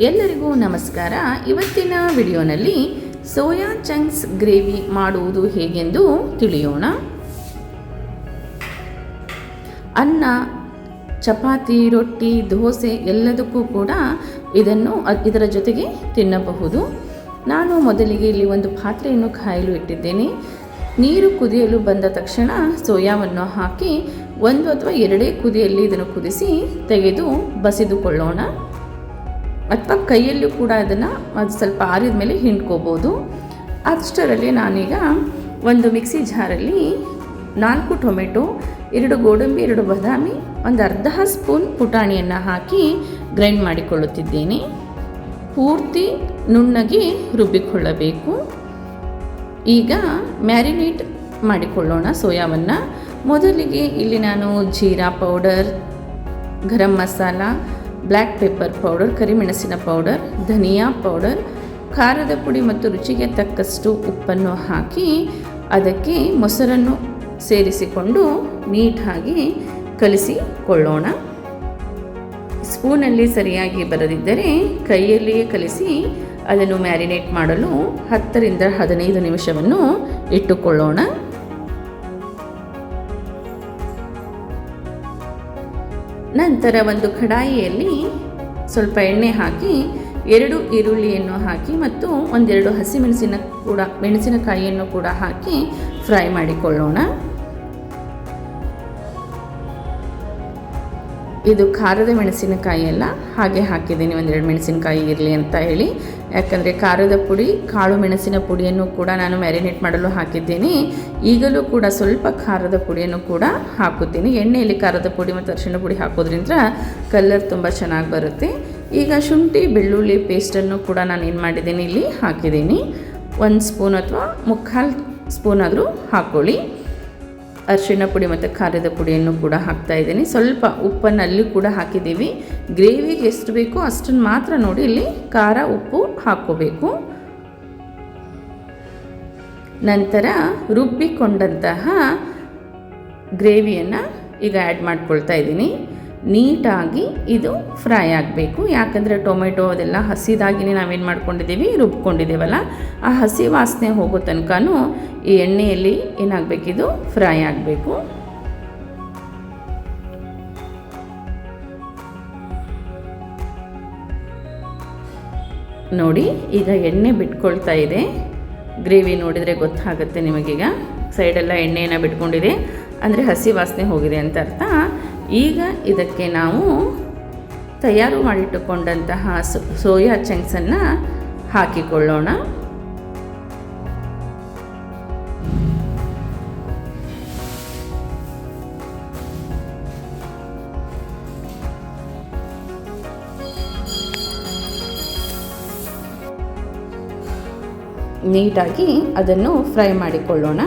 ಎಲ್ಲರಿಗೂ ನಮಸ್ಕಾರ. ಇವತ್ತಿನ ವಿಡಿಯೋನಲ್ಲಿ ಸೋಯಾ ಚಂಕ್ಸ್ ಗ್ರೇವಿ ಮಾಡುವುದು ಹೇಗೆಂದು ತಿಳಿಯೋಣ. ಅನ್ನ, ಚಪಾತಿ, ರೊಟ್ಟಿ, ದೋಸೆ ಎಲ್ಲದಕ್ಕೂ ಕೂಡ ಇದನ್ನು ಇದರ ಜೊತೆಗೆ ತಿನ್ನಬಹುದು. ನಾನು ಮೊದಲಿಗೆ ಇಲ್ಲಿ ಒಂದು ಪಾತ್ರೆಯನ್ನು ಕಾಯಲು ಇಟ್ಟಿದ್ದೇನೆ. ನೀರು ಕುದಿಯಲು ಬಂದ ತಕ್ಷಣ ಸೋಯಾವನ್ನು ಹಾಕಿ ಒಂದು ಅಥವಾ ಎರಡೇ ಕುದಿಯಲ್ಲಿ ಇದನ್ನು ಕುದಿಸಿ ತೆಗೆದು ಬಸಿದುಕೊಳ್ಳೋಣ. ಅಥವಾ ಕೈಯಲ್ಲೂ ಕೂಡ ಅದನ್ನು ಅದು ಸ್ವಲ್ಪ ಆರಿದ ಮೇಲೆ ಹಿಂಡ್ಕೋಬೋದು. ಅಷ್ಟರಲ್ಲಿ ನಾನೀಗ ಒಂದು ಮಿಕ್ಸಿ ಜಾರಲ್ಲಿ ನಾಲ್ಕು ಟೊಮೆಟೊ, ಎರಡು ಗೋಡಂಬಿ, ಎರಡು ಬಾದಾಮಿ, ಒಂದು ಅರ್ಧ ಸ್ಪೂನ್ ಪುಟಾಣಿಯನ್ನು ಹಾಕಿ ಗ್ರೈಂಡ್ ಮಾಡಿಕೊಳ್ಳುತ್ತಿದ್ದೇನೆ. ಪೂರ್ತಿ ನುಣ್ಣಗೆ ರುಬ್ಬಿಕೊಳ್ಳಬೇಕು. ಈಗ ಮ್ಯಾರಿನೇಟ್ ಮಾಡಿಕೊಳ್ಳೋಣ ಸೋಯಾವನ್ನು. ಮೊದಲಿಗೆ ಇಲ್ಲಿ ನಾನು jeera powder, garam masala black pepper powder, ಕರಿಮೆಣಸಿನ ಪೌಡರ್, ಧನಿಯಾ ಪೌಡರ್, ಖಾರದ ಪುಡಿ ಮತ್ತು ರುಚಿಗೆ ತಕ್ಕಷ್ಟು ಉಪ್ಪನ್ನು ಹಾಕಿ ಅದಕ್ಕೆ ಮೊಸರನ್ನು ಸೇರಿಸಿಕೊಂಡು ನೀಟಾಗಿ ಕಲಿಸಿಕೊಳ್ಳೋಣ. ಸ್ಪೂನಲ್ಲಿ ಸರಿಯಾಗಿ ಬರದಿದ್ದರೆ ಕೈಯಲ್ಲಿಯೇ ಕಲಿಸಿ ಅದನ್ನು ಮ್ಯಾರಿನೇಟ್ ಮಾಡಲು ಹತ್ತರಿಂದ ಹದಿನೈದು ನಿಮಿಷವನ್ನು ಇಟ್ಟುಕೊಳ್ಳೋಣ. ನಂತರ ಒಂದು ಕಡಾಯಿಯಲ್ಲಿ ಸ್ವಲ್ಪ ಎಣ್ಣೆ ಹಾಕಿ, ಎರಡು ಈರುಳ್ಳಿಯನ್ನು ಹಾಕಿ ಮತ್ತು ಒಂದೆರಡು ಹಸಿಮೆಣಸಿನ ಕೂಡ, ಮೆಣಸಿನಕಾಯಿಯನ್ನು ಕೂಡ ಹಾಕಿ ಫ್ರೈ ಮಾಡಿಕೊಳ್ಳೋಣ. ಇದು ಖಾರದ ಮೆಣಸಿನಕಾಯಿ ಅಲ್ಲ, ಹಾಗೆ ಹಾಕಿದ್ದೀನಿ. ಒಂದೆರಡು ಮೆಣಸಿನಕಾಯಿ ಇರಲಿ ಅಂತ ಹೇಳಿ ಯಾಕಂದರೆ ಖಾರದ ಪುಡಿ, ಕಾಳು ಮೆಣಸಿನ ಪುಡಿಯನ್ನು ಕೂಡ ನಾನು ಮ್ಯಾರಿನೇಟ್ ಮಾಡಲು ಹಾಕಿದ್ದೇನೆ. ಈಗಲೂ ಕೂಡ ಸ್ವಲ್ಪ ಖಾರದ ಪುಡಿಯನ್ನು ಕೂಡ ಹಾಕುತ್ತೀನಿ. ಎಣ್ಣೆಯಲ್ಲಿ ಖಾರದ ಪುಡಿ ಮತ್ತು ಅರಿಶಿನ ಪುಡಿ ಹಾಕೋದ್ರಿಂದ ಕಲರ್ ತುಂಬ ಚೆನ್ನಾಗಿ ಬರುತ್ತೆ. ಈಗ ಶುಂಠಿ, ಬೆಳ್ಳುಳ್ಳಿ ಪೇಸ್ಟನ್ನು ಕೂಡ ನಾನು ಏನು ಮಾಡಿದ್ದೀನಿ, ಇಲ್ಲಿ ಹಾಕಿದ್ದೀನಿ. ಒಂದು ಸ್ಪೂನ್ ಅಥವಾ ಮುಕ್ಕಾಲು ಸ್ಪೂನ್ ಆದರೂ ಹಾಕ್ಕೊಳ್ಳಿ ಅರಿಶಿಣ ಪುಡಿ ಮತ್ತು ಖಾರದ ಪುಡಿಯನ್ನು ಕೂಡ ಹಾಕ್ತಾ ಇದ್ದೀನಿ. ಸ್ವಲ್ಪ ಉಪ್ಪನ್ನು ಅಲ್ಲಿ ಕೂಡ ಹಾಕಿದ್ದೀವಿ. ಗ್ರೇವಿಗೆ ಎಷ್ಟು ಬೇಕೋ ಅಷ್ಟನ್ನು ಮಾತ್ರ ನೋಡಿ ಇಲ್ಲಿ ಖಾರ, ಉಪ್ಪು ಹಾಕ್ಕೋಬೇಕು. ನಂತರ ರುಬ್ಬಿಕೊಂಡಂತಹ ಗ್ರೇವಿಯನ್ನು ಈಗ ಆ್ಯಡ್ ಮಾಡ್ಕೊಳ್ತಾ ಇದ್ದೀನಿ. ನೀಟಾಗಿ ಇದು ಫ್ರೈ ಆಗಬೇಕು. ಯಾಕಂದರೆ ಟೊಮೆಟೊ ಅದೆಲ್ಲ ಹಸಿದಾಗಿನೇ ನಾವೇನು ಮಾಡ್ಕೊಂಡಿದ್ದೀವಿ? ರುಬ್ಕೊಂಡಿದ್ದೀವಲ್ಲ? ಆ ಹಸಿ ವಾಸನೆ ಹೋಗೋ ತನಕನೂ ಈ ಎಣ್ಣೆಯಲ್ಲಿ ಏನಾಗಬೇಕಿದು? ಫ್ರೈ ಆಗಬೇಕು. ನೋಡಿ, ಈಗ ಎಣ್ಣೆ ಬಿಟ್ಕೊಳ್ತಾ ಇದೆ. ಗ್ರೇವಿ ನೋಡಿದರೆ ಗೊತ್ತಾಗುತ್ತೆ ನಿಮಗೀಗ. ಸೈಡೆಲ್ಲ ಎಣ್ಣೆಯನ್ನು ಬಿಟ್ಕೊಂಡಿದೆ. ಅಂದರೆ ಹಸಿ ವಾಸನೆ ಹೋಗಿದೆ ಅಂತ ಅರ್ಥ. ಈಗ ಇದಕ್ಕೆ ನಾವು ತಯಾರು ಮಾಡಿಟ್ಟುಕೊಂಡಂತಹ ಸೋಯಾ ಚಂಕ್ಸನ್ನು ಹಾಕಿಕೊಳ್ಳೋಣ. ನೀಟಾಗಿ ಅದನ್ನು ಫ್ರೈ ಮಾಡಿಕೊಳ್ಳೋಣ.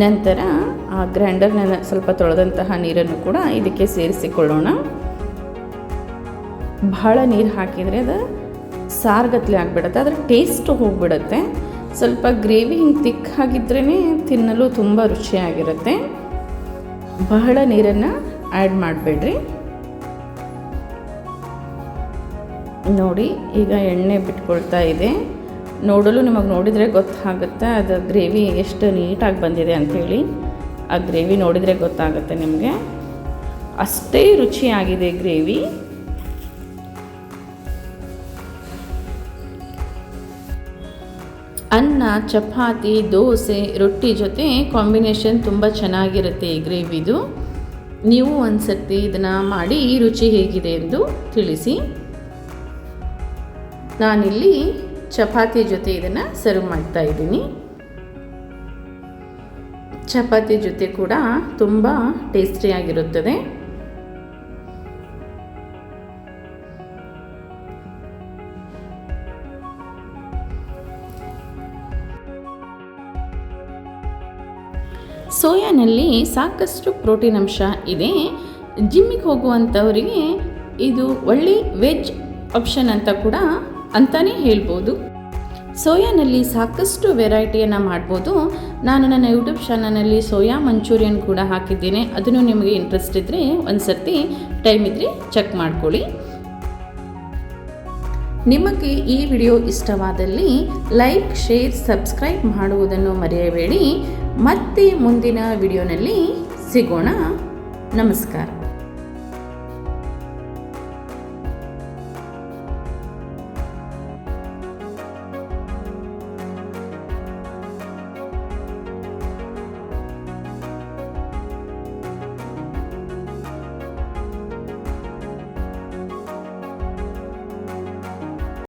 ನಂತರ ಆ ಗ್ರೈಂಡರ್ನ ಸ್ವಲ್ಪ ತೊಳೆದಂತಹ ನೀರನ್ನು ಕೂಡ ಇದಕ್ಕೆ ಸೇರಿಸಿಕೊಳ್ಳೋಣ. ಬಹಳ ನೀರು ಹಾಕಿದರೆ ಅದು ಸಾರ್ಗತ್ಲೆ ಆಗಿಬಿಡುತ್ತೆ ಅದರ ಟೇಸ್ಟ್ ಹೋಗಿಬಿಡುತ್ತೆ. ಸ್ವಲ್ಪ ಗ್ರೇವಿ ಹಿಂಗೆ ತಿಕ್ಕಾಗಿದ್ರೇ ತಿನ್ನಲು ತುಂಬ ರುಚಿಯಾಗಿರುತ್ತೆ. ಬಹಳ ನೀರನ್ನು ಆ್ಯಡ್ ಮಾಡಬೇಡ್ರಿ. ನೋಡಿ, ಈಗ ಎಣ್ಣೆ ಬಿಟ್ಕೊಳ್ತಾ ಇದೆ. ನೋಡಲು ನಿಮಗೆ ನೋಡಿದರೆ ಗೊತ್ತಾಗುತ್ತೆ. ಅದು ಗ್ರೇವಿ ಎಷ್ಟು ನೀಟಾಗಿ ಬಂದಿದೆ ಅಂಥೇಳಿ ಆ ಗ್ರೇವಿ ನೋಡಿದರೆ ಗೊತ್ತಾಗುತ್ತೆ ನಿಮಗೆ. ಅಷ್ಟೇ ರುಚಿಯಾಗಿದೆ ಗ್ರೇವಿ. ಅನ್ನ, ಚಪಾತಿ, ದೋಸೆ, ರೊಟ್ಟಿ ಜೊತೆ ಕಾಂಬಿನೇಷನ್ ತುಂಬ ಚೆನ್ನಾಗಿರುತ್ತೆ ಈ ಗ್ರೇವಿದು ನೀವು ಒಂದು ಸರ್ತಿ ಇದನ್ನು ಮಾಡಿ ರುಚಿ ಹೇಗಿದೆ ಎಂದು ತಿಳಿಸಿ. ನಾನಿಲ್ಲಿ ಚಪಾತಿ ಜೊತೆ ಇದನ್ನು ಸರ್ವ್ ಮಾಡ್ತಾ ಇದ್ದೀನಿ. ಚಪಾತಿ ಜೊತೆ ಕೂಡ ತುಂಬ ಟೇಸ್ಟಿಯಾಗಿರುತ್ತದೆ ಸೋಯಾನಲ್ಲಿ ಸಾಕಷ್ಟು ಪ್ರೋಟೀನ್ ಅಂಶ ಇದೆ. ಜಿಮ್ಮಿಗೆ ಹೋಗುವಂಥವರಿಗೆ ಇದು ಒಳ್ಳೆ ವೆಜ್ ಆಪ್ಷನ್ ಅಂತ ಕೂಡ ಅಂತಲೇ ಹೇಳ್ಬೋದು. ಸೋಯಾನಲ್ಲಿ ಸಾಕಷ್ಟು ವೆರೈಟಿಯನ್ನು ಮಾಡ್ಬೋದು. ನಾನು ನನ್ನ ಯೂಟ್ಯೂಬ್ ಚಾನಲ್ನಲ್ಲಿ ಸೋಯಾ ಮಂಚೂರಿಯನ್ ಕೂಡ ಹಾಕಿದ್ದೇನೆ. ಅದನ್ನು ನಿಮಗೆ ಇಂಟ್ರೆಸ್ಟ್ ಇದ್ದರೆ ಒಂದು ಸರ್ತಿ ಟೈಮ್ ಇದ್ದರೆ ಚೆಕ್ ಮಾಡ್ಕೊಳ್ಳಿ. ನಿಮಗೆ ಈ ವಿಡಿಯೋ ಇಷ್ಟವಾದಲ್ಲಿ ಲೈಕ್ ಶೇರ್ ಸಬ್ಸ್ಕ್ರೈಬ್ ಮಾಡುವುದನ್ನು ಮರೆಯಬೇಡಿ. ಮತ್ತೆ ಮುಂದಿನ ವಿಡಿಯೋನಲ್ಲಿ ಸಿಗೋಣ. ನಮಸ್ಕಾರ.